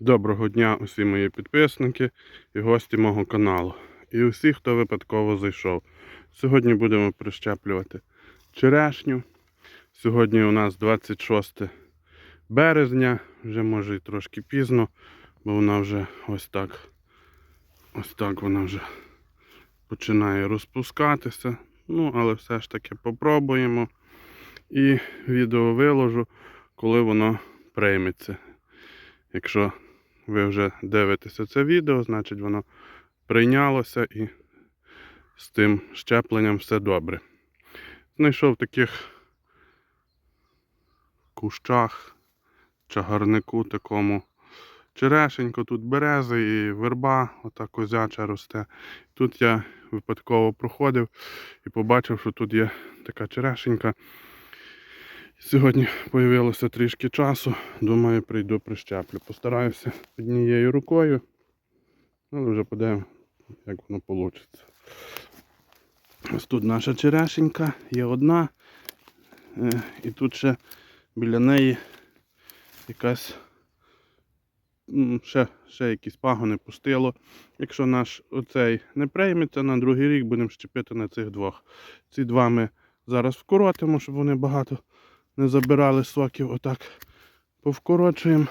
Доброго дня усі мої підписники і гості мого каналу. І усі, хто випадково зайшов. Сьогодні будемо прищеплювати черешню. Сьогодні у нас 26 березня, вже може і трошки пізно, бо вона вже ось так. Ось так вона вже починає розпускатися. Ну, але все ж таки попробуємо. І відео виложу, коли воно прийметься. Якщо ви вже дивитеся це відео, значить воно прийнялося і з тим щепленням все добре. Знайшов таких кущах, чагарнику такому. Черешенько, тут берези і верба, ота козяча росте. Тут я випадково проходив і побачив, що тут є така черешенька. Сьогодні з'явилося трішки часу. Думаю, прийду прищеплю. Постараюся однією рукою. Але вже подивимо, як воно вийде. Ось тут наша черешенька, є одна. Е, І тут ще біля неї якась ще, ще якісь пагони пустило. Якщо наш оцей не прийметься, на другий рік будемо щепити на цих двох. Ці два ми зараз вкоротимо, щоб вони багато не забирали соків, отак повкорочуємо,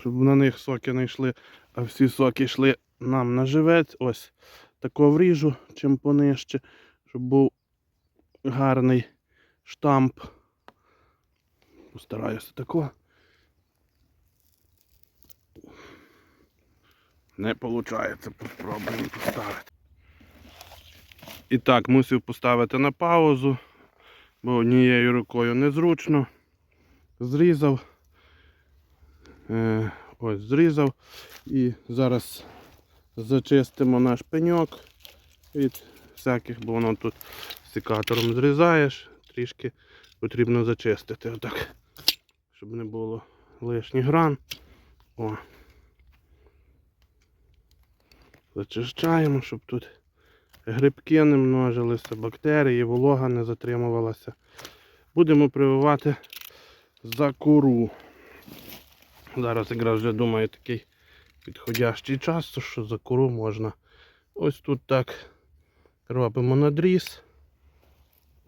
щоб на них соки не йшли, а всі соки йшли нам на живець. Ось тако вріжу, чим понижче, щоб був гарний штамп. Постараюся тако. Не виходить, спробуємо поставити. І так, мусив поставити на паузу бо однією рукою незручно. Зрізав. Е, ось зрізав. І зараз зачистимо наш пеньок від всяких, бо воно тут секатором зрізаєш, трішки потрібно зачистити отак, щоб не було лишніх гран. О. Зачищаємо, щоб тут грибки не множилися, бактерії, волога не затримувалася. Будемо прививати за кору. Зараз якраз вже думаю такий підходящий час, що за кору можна. Ось тут так робимо надріз.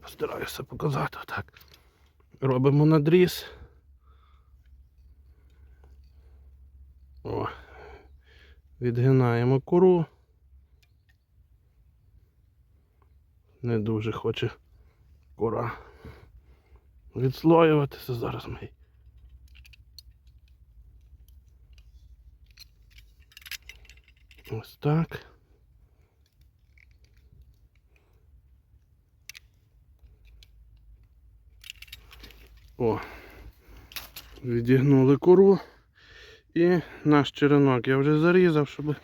Постараюся показати так. Робимо надріз. О. Відгинаємо кору. Не дуже хоче кора відслоюватися. Зараз ми. Ось так. О, відігнули кору і наш черенок я вже зарізав, щоб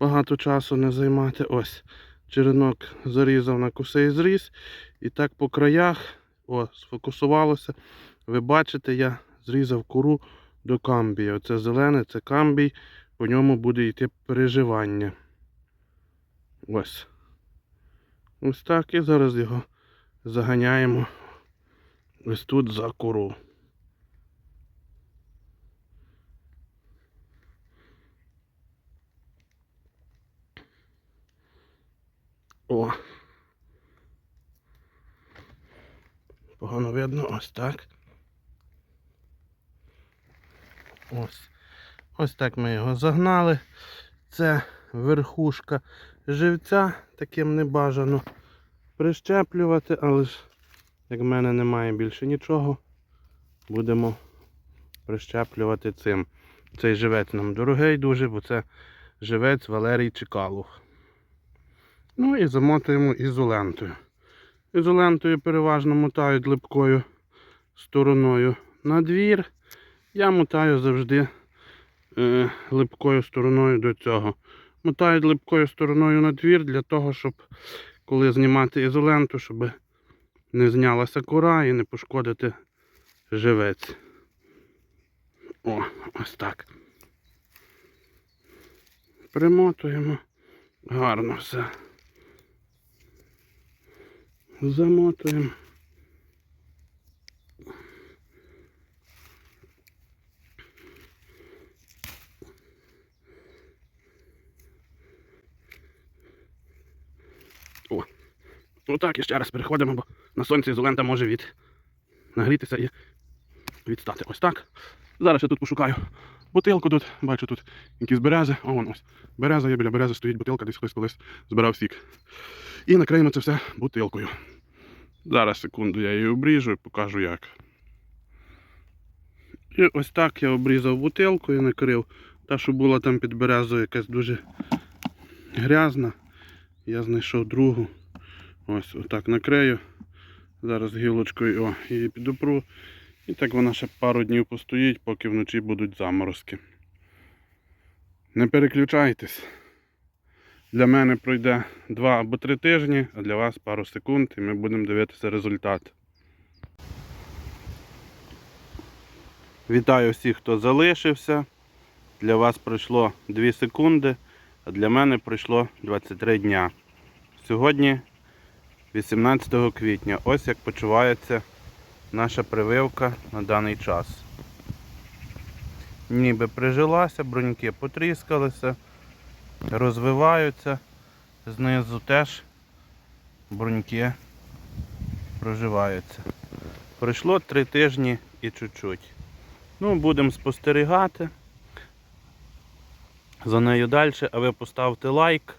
багато часу не займати. Ось черенок зарізав на косий зріз. І так по краях о, сфокусувалося. Ви бачите, я зрізав кору до камбія. Оце зелене, це камбій, по ньому буде йти переживання. Ось. Ось так. І зараз його заганяємо ось тут за кору. О. Погано видно, ось так. Ось. Ось так ми його загнали. Це верхушка живця, таким не бажано прищеплювати, але ж, як в мене немає більше нічого, будемо прищеплювати цим. Цей живець нам дорогий дуже, бо це живець Валерій Чекалов. Ну і замотуємо ізолентою. Ізолентою переважно мотають липкою стороною на двір. Я мотаю завжди е, липкою стороною до цього. Мотають липкою стороною на двір для того, щоб коли знімати ізоленту, щоб не знялася кора і не пошкодити живець. О, ось так. Примотуємо. Гарно все замотуємо. О, так, і ще раз переходимо, бо на сонці ізолента може від нагрітися і відстати. Ось так. Зараз я тут пошукаю бутилку тут, бачу тут якісь берези, а вон ось береза є біля берези стоїть бутилка, десь хтось колись збирав сік. І накриємо це все бутилкою. Зараз секунду я її обріжу і покажу як. І ось так я обрізав бутилку і накрив. Та, що була там під березою якась дуже грязна. Я знайшов другу. Ось отак накрию. Зараз гілочкою о, її підопру. І так вона ще пару днів постоїть, поки вночі будуть заморозки. Не переключайтесь. Для мене пройде 2 або 3 тижні, а для вас пару секунд і ми будемо дивитися результат. Вітаю всіх, хто залишився. Для вас пройшло 2 секунди, а для мене пройшло 23 дня. Сьогодні 18 квітня. Ось як почувається наша прививка на даний час. Ніби прижилася, бруньки потріскалися, розвиваються. Знизу теж бруньки проживаються. Пройшло 3 тижні і чуть-чуть. Ну, будемо спостерігати за нею далі, а ви поставте лайк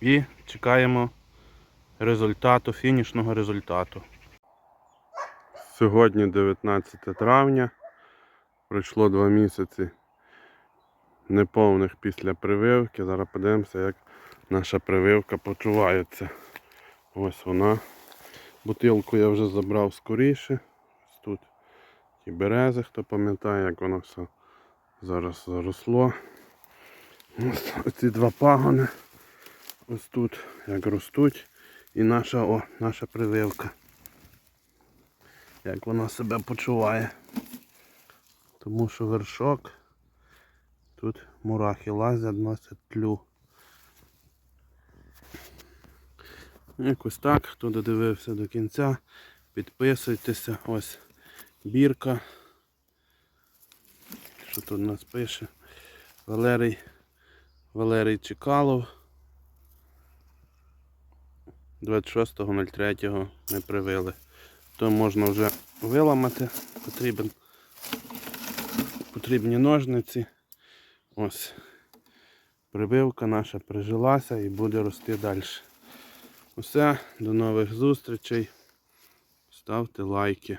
і чекаємо результату, фінішного результату. Сьогодні 19 травня. Пройшло два місяці неповних після прививки. Зараз подивимося, як наша прививка почувається. Ось вона. Бутилку я вже забрав скоріше. Ось тут ті берези, хто пам'ятає, як воно все зараз заросло. Ось ці два пагони. Ось тут як ростуть. І наша, о, наша прививка. Як вона себе почуває. Тому що вершок. Тут мурахи лазять, носять тлю. Якось так, хто додивився до кінця, підписуйтеся. Ось бірка. Що тут нас пише? Валерій Валерій Чекалов. 26.03 ми привили. То можна вже виламати. Потрібен, потрібні ножниці. Ось. Прививка наша прижилася і буде рости далі. Усе, до нових зустрічей. Ставте лайки.